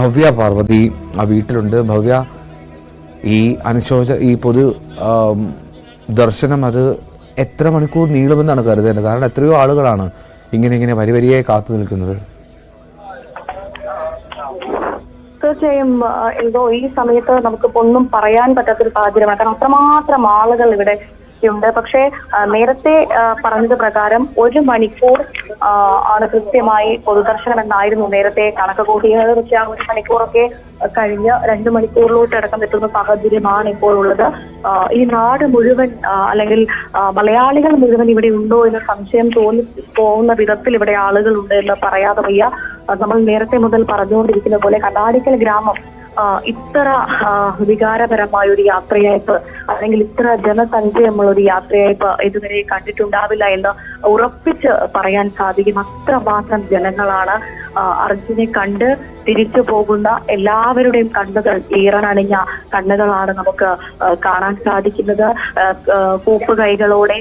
ഭവ്യ പാർവതി ആ വീട്ടിലുണ്ട്. ഭവ്യ ഈ അനുശോച ഈ പൊതു ദർശനം അത് എത്ര മണിക്കൂർ നീളുമെന്നാണ് കരുതേണ്ടത്. കാരണം എത്രയോ ആളുകളാണ് ഇങ്ങനെ ഇങ്ങനെ വരി വരിയായി കാത്തു നിൽക്കുന്നത്. തീർച്ചയായും എന്തോ ഈ സമയത്ത് നമുക്കിപ്പോ ഒന്നും പറയാൻ പറ്റാത്തൊരു സാഹചര്യമാണ്. കാരണം അത്രമാത്രം ആളുകൾ ഇവിടെ ഉണ്ട്. പക്ഷേ നേരത്തെ പറഞ്ഞത് പ്രകാരം ഒരു മണിക്കൂർ ആണ് കൃത്യമായി പൊതുദർശനം എന്നായിരുന്നു നേരത്തെ കണക്ക് കൂട്ടിയത് പക്ഷേ ആ ഒരു മണിക്കൂറൊക്കെ കഴിഞ്ഞ് രണ്ട് മണിക്കൂറിലോട്ട് അടക്കം എത്തുന്ന സാഹചര്യമാണ് ഇപ്പോൾ ഉള്ളത്. ഈ നാട് മുഴുവൻ അല്ലെങ്കിൽ മലയാളികൾ മുഴുവൻ ഇവിടെ ഉണ്ടോ എന്ന് സംശയം തോന്നി പോകുന്ന വിധത്തിൽ ഇവിടെ ആളുകളുണ്ട് എന്ന് പറയാതെ വയ്യ. നമ്മൾ നേരത്തെ മുതൽ പറഞ്ഞുകൊണ്ടിരിക്കുന്ന പോലെ കണ്ണാടിക്കൽ ഗ്രാമം ഇത്ര വികാരപരമായ ഒരു യാത്രയയപ്പ് അല്ലെങ്കിൽ ഇത്ര ജനസഞ്ചയമുള്ള ഒരു യാത്രയയപ്പ് ഇതുവരെ കണ്ടിട്ടുണ്ടാവില്ല എന്ന് ഉറപ്പിച്ച് പറയാൻ സാധിക്കും അത്രമാത്രം ജനങ്ങളാണ് അർജുനെ കണ്ട് തിരിച്ചു പോകുന്ന എല്ലാവരുടെയും കണ്ണുകൾ ഈറനണിഞ്ഞ കണ്ണുകളാണ് നമുക്ക് കാണാൻ സാധിക്കുന്നത്. കൂപ്പുകൈകളോടെ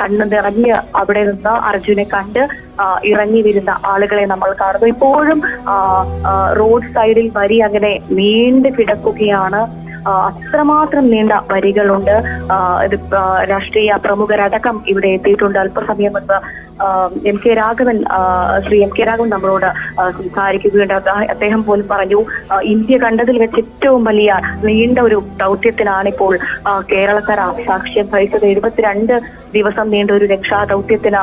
കണ്ണു നിറഞ്ഞ് അവിടെ നിന്ന് അർജുനെ കണ്ട് ഇറങ്ങി വരുന്ന ആളുകളെ നമ്മൾ കാണുന്നു. ഇപ്പോഴും റോഡ് സൈഡിൽ വരി അങ്ങനെ നീണ്ടു കിടക്കുകയാണ്. അത്രമാത്രം നീണ്ട വരികളുണ്ട്. ഇത് രാഷ്ട്രീയ പ്രമുഖരടക്കം ഇവിടെ എത്തിയിട്ടുണ്ട്. അല്പസമയം മുൻപ് M K Raghavan Shri M K Raghavan നമ്മളോട് സംസാരിക്കുകയുണ്ട് അദ്ദേഹം- പോലും പറഞ്ഞു ഇന്ത്യ കണ്ടതിൽ വെച്ച് ഏറ്റവും വലിയ നീണ്ട ഒരു ദൗത്യത്തിനാണ് ഇപ്പോൾ കേരളക്കര സാക്ഷ്യം വഹിച്ചത് എഴുപത്തിരണ്ട് ദിവസം നീണ്ട ഒരു രക്ഷാ ദൗത്യത്തിന്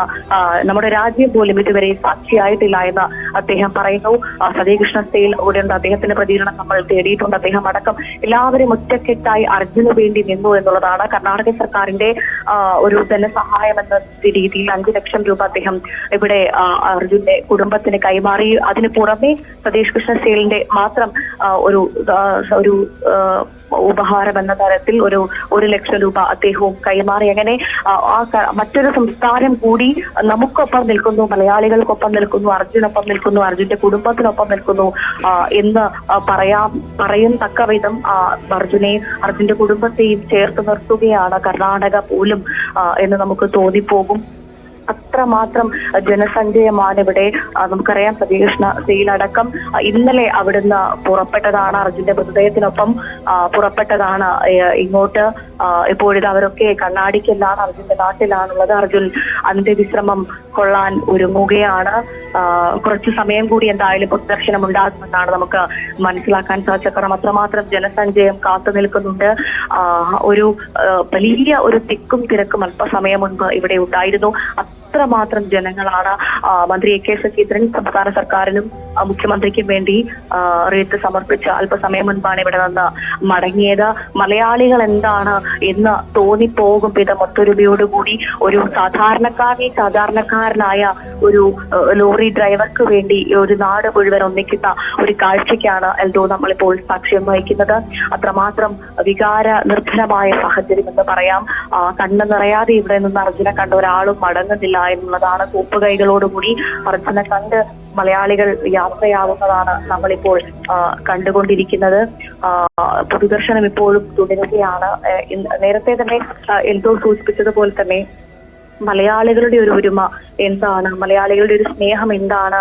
നമ്മുടെ രാജ്യം പോലും ഇതുവരെ സാക്ഷിയായിട്ടില്ല എന്ന് അദ്ദേഹം പറയുന്നു. സതീകൃഷ്ണ സ്റ്റേയിൽ കൂടെയുണ്ട് അദ്ദേഹത്തിന്റെ പ്രതികരണം നമ്മൾ തേടിയിട്ടുണ്ട്. അദ്ദേഹം അടക്കം എല്ലാവരും ഒറ്റക്കെട്ടായി അർജുന് വേണ്ടി നിന്നു എന്നുള്ളതാണ് കർണാടക സർക്കാരിന്റെ ഒരു ധനസഹായം എന്ന രീതിയിൽ അഞ്ചു ലക്ഷം രൂപ അദ്ദേഹം ഇവിടെ അർജുന്റെ കുടുംബത്തിന് കൈമാറി. അതിന് പുറമെ സതീഷ് കൃഷ്ണ സേലിന്റെ മാത്രം ഒരു ഒരു ഉപഹാരം എന്ന തരത്തിൽ ഒരു ഒരു ലക്ഷം രൂപ അദ്ദേഹവും കൈമാറി. അങ്ങനെ ആ, മറ്റൊരു സംസ്ഥാനം കൂടി നമുക്കൊപ്പം നിൽക്കുന്നു മലയാളികൾക്കൊപ്പം നിൽക്കുന്നു അർജുനൊപ്പം നിൽക്കുന്നു അർജുന്റെ കുടുംബത്തിനൊപ്പം നിൽക്കുന്നു എന്ന് പറയാ പറയും തക്ക വിധം അർജുനെ അർജുന്റെ കുടുംബത്തെയും ചേർത്ത് നിർത്തുകയാണ് കർണാടക പോലും എന്ന് നമുക്ക് തോന്നിപ്പോകും. അത്രമാത്രം ജനസഞ്ചയമാണ് ഇവിടെ നമുക്കറിയാം സതീകൃഷ്ണ സെയിലടക്കം ഇന്നലെ അവിടുന്ന് പുറപ്പെട്ടതാണ് അർജുന്റെ മൃതദേഹത്തിനൊപ്പം പുറപ്പെട്ടതാണ് ഇങ്ങോട്ട് ഇപ്പോഴിത് അവരൊക്കെ കണ്ണാടിക്കലാണ് അർജുന്റെ നാട്ടിലാണുള്ളത്. അർജുൻ അന്ത്യവിശ്രമം കൊള്ളാൻ ഒരുങ്ങുകയാണ്. കുറച്ച് സമയം കൂടി എന്തായാലും പൊതുദർശനം ഉണ്ടാകുമെന്നാണ് നമുക്ക് മനസ്സിലാക്കാൻ സാധിച്ചത്. കാരണം അത്രമാത്രം ജനസഞ്ചയം കാത്തു നിൽക്കുന്നുണ്ട്. ഒരു വലിയ ഒരു തിക്കും തിരക്കും അല്പസമയം മുൻപ് ഇവിടെ ഉണ്ടായിരുന്നു. അത്രമാത്രം ജനങ്ങളാണ് മന്ത്രി എ കെ ശശീന്ദ്രൻ സംസ്ഥാന സർക്കാരിനും മുഖ്യമന്ത്രിക്കും വേണ്ടി റേത്ത് സമർപ്പിച്ച് അല്പസമയം മുൻപാണ് ഇവിടെ നിന്ന് മടങ്ങിയത്. മലയാളികൾ എന്താണ് എന്ന് തോന്നിപ്പോകും വിധം ഒത്തൊരുമയോടുകൂടി ഒരു സാധാരണക്കാരനെ സാധാരണക്കാരനായ ഒരു ലോറി ഡ്രൈവർക്ക് വേണ്ടി ഒരു നാട് മുഴുവൻ ഒന്നിക്കുന്ന ഒരു കാഴ്ചയ്ക്കാണ് എൽദോ നമ്മളിപ്പോൾ സാക്ഷ്യം വഹിക്കുന്നത്. അത്രമാത്രം വികാര നിർഭരമായ സാഹചര്യം എന്ന് പറയാം. കണ്ണ് നിറയാതെ ഇവിടെ നിന്ന് അർജുന കണ്ട ഒരാളും മടങ്ങുന്നില്ല എന്നുള്ളതാണ് കൂപ്പുകൈകളോടുകൂടി അർജുന കണ്ട് മലയാളികൾ യാത്രയാവുന്നതാണ് നമ്മളിപ്പോൾ കണ്ടുകൊണ്ടിരിക്കുന്നത്. പൊതുദർശനം ഇപ്പോഴും തുടരുകയാണ്. നേരത്തെ തന്നെ എന്തോ സൂചിപ്പിച്ചതുപോലെ തന്നെ മലയാളികളുടെ ഒരു ഒരുമ എന്താണ് മലയാളികളുടെ ഒരു സ്നേഹം എന്താണ്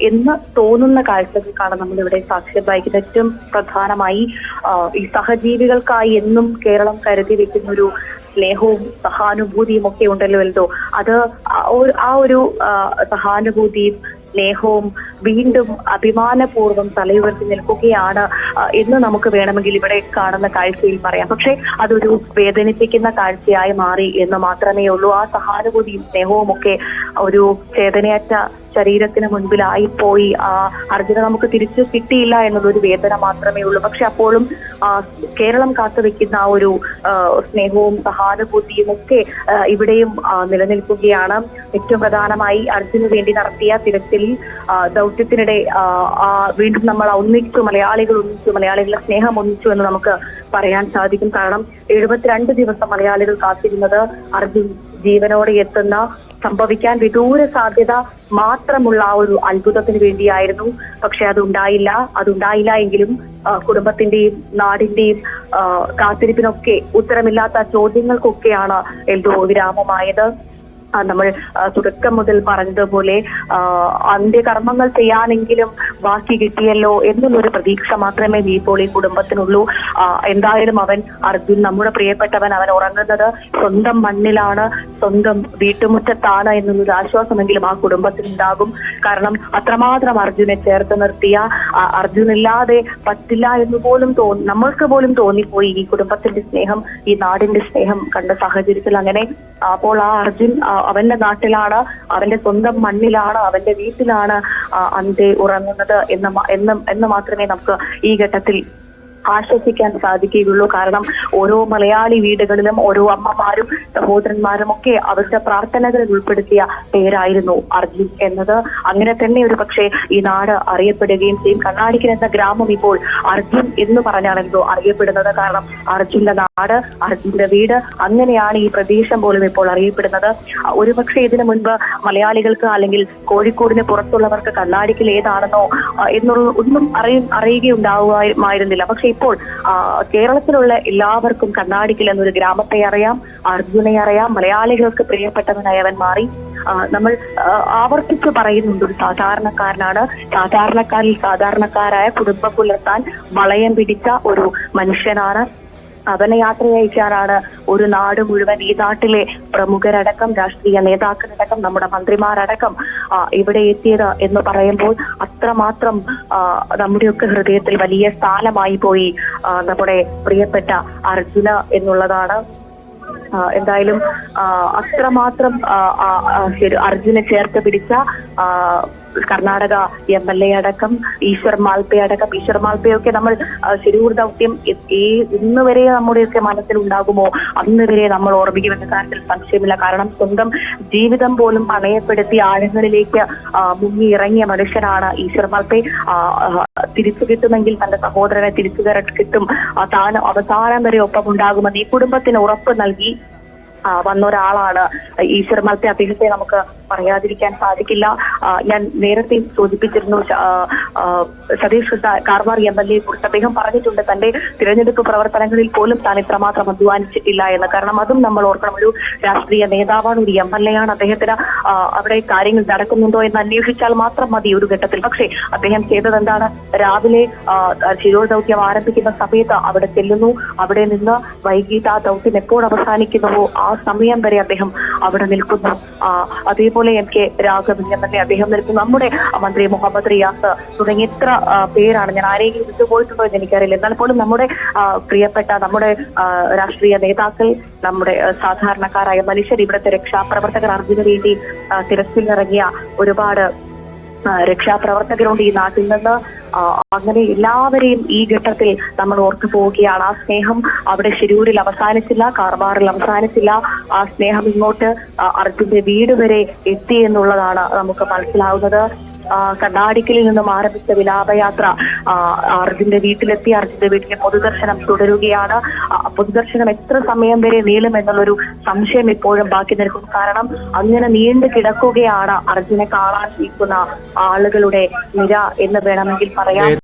എന്ന് തോന്നുന്ന കാഴ്ചകൾക്കാണ് നമ്മൾ ഇവിടെ സാക്ഷ്യം വഹിക്കുന്നത്. ഏറ്റവും പ്രധാനമായി ഈ സഹജീവികൾക്കായി എന്നും കേരളം കരുതി വെക്കുന്ന ഒരു സ്നേഹവും സഹാനുഭൂതിയും ഒക്കെ ഉണ്ടല്ലോ എന്തോ. അത് ആ ഒരു- സഹാനുഭൂതിയും സ്നേഹവും വീണ്ടും അഭിമാനപൂർവം തലയുയർത്തി നിൽക്കുകയാണ് എന്ന് നമുക്ക് വേണമെങ്കിൽ ഇവിടെ കാണുന്ന കാഴ്ചയിൽ പറയാം. പക്ഷേ അതൊരു വേദനിപ്പിക്കുന്ന കാഴ്ചയായി മാറി എന്ന് മാത്രമേ ഉള്ളൂ ആ സഹാനുഭൂതിയും സ്നേഹവും ഒക്കെ ഒരു ചേതനയറ്റ ശരീരത്തിന് മുൻപിലായി പോയി ആ അർജുന നമുക്ക് തിരിച്ചു കിട്ടിയില്ല എന്നതൊരു വേദന മാത്രമേ ഉള്ളൂ. പക്ഷെ അപ്പോഴും കേരളം കാത്തുവെക്കുന്ന ആ ഒരു സ്നേഹവും സഹാനുഭൂതിയും ഒക്കെ ഇവിടെയും നിലനിൽക്കുകയാണ്. ഏറ്റവും പ്രധാനമായി അർജുന് വേണ്ടി നടത്തിയ തിരച്ചിൽ ദൗത്യത്തിനിടെ വീണ്ടും നമ്മൾ ഒന്നിച്ചു മലയാളികൾ ഒന്നിച്ചു മലയാളികളുടെ സ്നേഹം ഒന്നിച്ചു എന്ന് നമുക്ക് പറയാൻ സാധിക്കും. കാരണം എഴുപത്തിരണ്ട് ദിവസം മലയാളികൾ കാത്തിരുന്നത് അർജുൻ ജീവനോടെ എത്തുന്ന സംഭവിക്കാൻ വിദൂര സാധ്യത മാത്രമുള്ള ആ ഒരു അത്ഭുതത്തിന് വേണ്ടിയായിരുന്നു. പക്ഷെ അതുണ്ടായില്ല. അതുണ്ടായില്ല എങ്കിലും കുടുംബത്തിന്റെയും നാടിന്റെയും കാത്തിരിപ്പിനൊക്കെ ഉത്തരമില്ലാത്ത ചോദ്യങ്ങൾക്കൊക്കെയാണ് എന്തോ വിരാമമായത്. നമ്മൾ തുടക്കം മുതൽ പറഞ്ഞതുപോലെ അന്ത്യകർമ്മങ്ങൾ ചെയ്യാനെങ്കിലും ബാക്കി കിട്ടിയല്ലോ എന്നുള്ളൊരു പ്രതീക്ഷ മാത്രമേ ഇപ്പോൾ ഈ കുടുംബത്തിനുള്ളൂ. എന്തായാലും അവൻ അർജുൻ നമ്മുടെ പ്രിയപ്പെട്ടവൻ അവൻ ഉറങ്ങുന്നത് സ്വന്തം മണ്ണിലാണ്. സ്വന്തം വീട്ടുമുറ്റത്താണ് എന്നുള്ളൊരു ആശ്വാസമെങ്കിലും ആ കുടുംബത്തിനുണ്ടാകും. കാരണം അത്രമാത്രം അർജുനെ ചേർത്ത് നിർത്തിയ അർജുനില്ലാതെ പറ്റില്ല എന്ന് പോലും തോന്നി നമ്മൾക്ക് പോലും തോന്നിപ്പോയി ഈ കുടുംബത്തിന്റെ സ്നേഹം ഈ നാടിന്റെ സ്നേഹം കണ്ട സാഹചര്യത്തിൽ അങ്ങനെ. അപ്പോൾ ആ അർജുൻ അവന്റെ നാട്ടിലാണ് അവന്റെ സ്വന്തം മണ്ണിലാണ് അവന്റെ വീട്ടിലാണ് അന്ത്യ അന്തെ ഉറങ്ങുന്നത് എന്ന് എന്ന് മാത്രമേ നമുക്ക് ഈ ഘട്ടത്തിൽ ആശ്വസിക്കാൻ സാധിക്കുകയുള്ളൂ. കാരണം ഓരോ മലയാളി വീടുകളിലും ഓരോ അമ്മമാരും സഹോദരന്മാരും ഒക്കെ അവരുടെ പ്രാർത്ഥനകളിൽ ഉൾപ്പെടുത്തിയ പേരായിരുന്നു അർജുൻ എന്നത്. അങ്ങനെ തന്നെ ഒരു പക്ഷേ ഈ നാട് അറിയപ്പെടുകയും ചെയ്യും. കണ്ണാടിക്കൽ എന്ന ഗ്രാമം ഇപ്പോൾ അർജുൻ എന്ന് പറഞ്ഞാണെന്തോ അറിയപ്പെടുന്നത്. കാരണം അർജുന്റെ നാട് അർജുന്റെ വീട് അങ്ങനെയാണ് ഈ പ്രദേശം പോലും ഇപ്പോൾ അറിയപ്പെടുന്നത്. ഒരുപക്ഷെ ഇതിനു മുൻപ് മലയാളികൾക്ക് അല്ലെങ്കിൽ കോഴിക്കോടിന് പുറത്തുള്ളവർക്ക് കണ്ണാടിക്കൽ ഏതാണെന്നോ എന്നുള്ള ഒന്നും അറിയ അറിയുകയുണ്ടാവുമായിരുന്നില്ല. പക്ഷെ ഇപ്പോൾ കേരളത്തിലുള്ള എല്ലാവർക്കും കണ്ണാടിക്കൽ എന്നൊരു ഗ്രാമത്തെ അറിയാം അർജുനെ അറിയാം മലയാളികൾക്ക് പ്രിയപ്പെട്ടവനായി അവൻ മാറി. നമ്മൾ ആവർത്തിച്ച് പറയുന്നുണ്ട് ഒരു സാധാരണക്കാരനാണ്. സാധാരണക്കാരിൽ സാധാരണക്കാരായ കുടുംബം പുലർത്താൻ വളയം പിടിച്ച ഒരു മനുഷ്യനാണ്. അവനെ യാത്രയയക്കാനാണ് ഒരു നാട് മുഴുവൻ ഈ നാട്ടിലെ പ്രമുഖരടക്കം രാഷ്ട്രീയ നേതാക്കളടക്കം നമ്മുടെ മന്ത്രിമാരടക്കം ഇവിടെ എത്തിയത് എന്ന് പറയുമ്പോൾ അത്രമാത്രം നമ്മുടെയൊക്കെ ഹൃദയത്തിൽ വലിയ സ്ഥാനമായി പോയി നമ്മുടെ പ്രിയപ്പെട്ട അർജുന എന്നുള്ളതാണ്. എന്തായാലും അത്രമാത്രം അർജുനെ ചേർത്ത് പിടിച്ച കർണാടക എം എൽ എ അടക്കം ഈശ്വർ മാൽപ്പെ അടക്കം ഈശ്വർ മാൽപ്പയൊക്കെ നമ്മൾ ശിരൂർ ദൗത്യം ഈ- ഇന്ന് വരെ നമ്മുടെയൊക്കെ മനസ്സിൽ ഉണ്ടാകുമോ? അന്ന് വരെ നമ്മൾ ഓർമ്മിക്കുമെന്ന കാര്യത്തിൽ സംശയമില്ല. കാരണം സ്വന്തം ജീവിതം പോലും പണയപ്പെടുത്തി ആഴങ്ങളിലേക്ക് മുങ്ങി ഇറങ്ങിയ മനുഷ്യനാണ് ഈശ്വർ ആ, തിരിച്ചു കിട്ടുമെങ്കിൽ തന്റെ സഹോദരനെ തിരിച്ചു കിട്ടും. താൻ അവസാനം വരെ ഒപ്പം ഉണ്ടാകുമെന്ന് ഈ കുടുംബത്തിന് ഉറപ്പ് നൽകി വന്ന ഒരാളാണ്. ഈശ്വർ മലത്തെ അദ്ദേഹത്തെ നമുക്ക് പറയാതിരിക്കാൻ സാധിക്കില്ല. ഞാൻ നേരത്തെ സൂചിപ്പിച്ചിരുന്നു സതീഷ് കാർമാർ എം എൽ എയെ കുറിച്ച് അദ്ദേഹം പറഞ്ഞിട്ടുണ്ട്. തന്റെ തിരഞ്ഞെടുപ്പ് പ്രവർത്തനങ്ങളിൽ പോലും താൻ ഇത്രമാത്രം അധ്വാനിച്ചിട്ടില്ല എന്ന്. കാരണം അതും നമ്മൾ ഓർക്കണം ഒരു രാഷ്ട്രീയ നേതാവാണ് ഒരു എം എൽ എ ആണ്. അദ്ദേഹത്തിന് അവിടെ കാര്യങ്ങൾ നടക്കുന്നുണ്ടോ എന്ന് അന്വേഷിച്ചാൽ മാത്രം മതി ഒരു ഘട്ടത്തിൽ. പക്ഷേ അദ്ദേഹം ചെയ്തത് എന്താണ്? രാവിലെ ആ, ശിരോൾ ദൗത്യം ആരംഭിക്കുന്ന സമയത്ത് അവിടെ ചെല്ലുന്നു. അവിടെ നിന്ന് വൈകിട്ട് ആ ദൗത്യം എപ്പോൾ അവസാനിക്കുന്നുവോ ആ സമയം വരെ അദ്ദേഹം അവിടെ നിൽക്കുന്നു. അതേപോലെ M K Raghavan M L A അദ്ദേഹം നിൽക്കുന്നു. നമ്മുടെ മന്ത്രി മുഹമ്മദ് റിയാസ് തുടങ്ങിയ എത്ര പേരാണ്. ഞാൻ ആരെങ്കിലും വിട്ടുപോയിട്ടുണ്ടോ എന്ന് എനിക്കറിയില്ല. എന്നാൽ പോലും നമ്മുടെ പ്രിയപ്പെട്ട നമ്മുടെ രാഷ്ട്രീയ നേതാക്കൾ നമ്മുടെ സാധാരണക്കാരായ മനുഷ്യർ ഇവിടുത്തെ രക്ഷാപ്രവർത്തകർ അർജുന വേണ്ടി തിരച്ചിലിറങ്ങിയ ഒരുപാട് രക്ഷാപ്രവർത്തകരുണ്ട് ഈ നാട്ടിൽ നിന്ന്. അങ്ങനെ എല്ലാവരെയും ഈ ഘട്ടത്തിൽ നമ്മൾ ഓർത്തു പോവുകയാണ്. ആ സ്നേഹം അവിടെ ശിരൂരിൽ അവസാനിച്ചില്ല കാർവാറിൽ അവസാനിച്ചില്ല. ആ സ്നേഹം ഇങ്ങോട്ട് അർജുന്റെ വീട് വരെ എത്തി എന്നുള്ളതാണ് നമുക്ക് മനസ്സിലാവുന്നത്. കണ്ണാടിക്കലിൽ നിന്നും ആരംഭിച്ച വിലാപയാത്ര അർജുന്റെ വീട്ടിലെത്തി അർജുന്റെ വീട്ടിലെ പൊതുദർശനം തുടരുകയാണ്. പൊതുദർശനം എത്ര സമയം വരെ നീളും എന്നുള്ളൊരു സംശയം ഇപ്പോഴും ബാക്കി നിൽക്കുന്നു. കാരണം അങ്ങനെ നീണ്ടു കിടക്കുകയാണ് അർജുനെ കാണാൻ ഇരിക്കുന്ന ആളുകളുടെ നിര എന്ന് വേണമെങ്കിൽ പറയാം.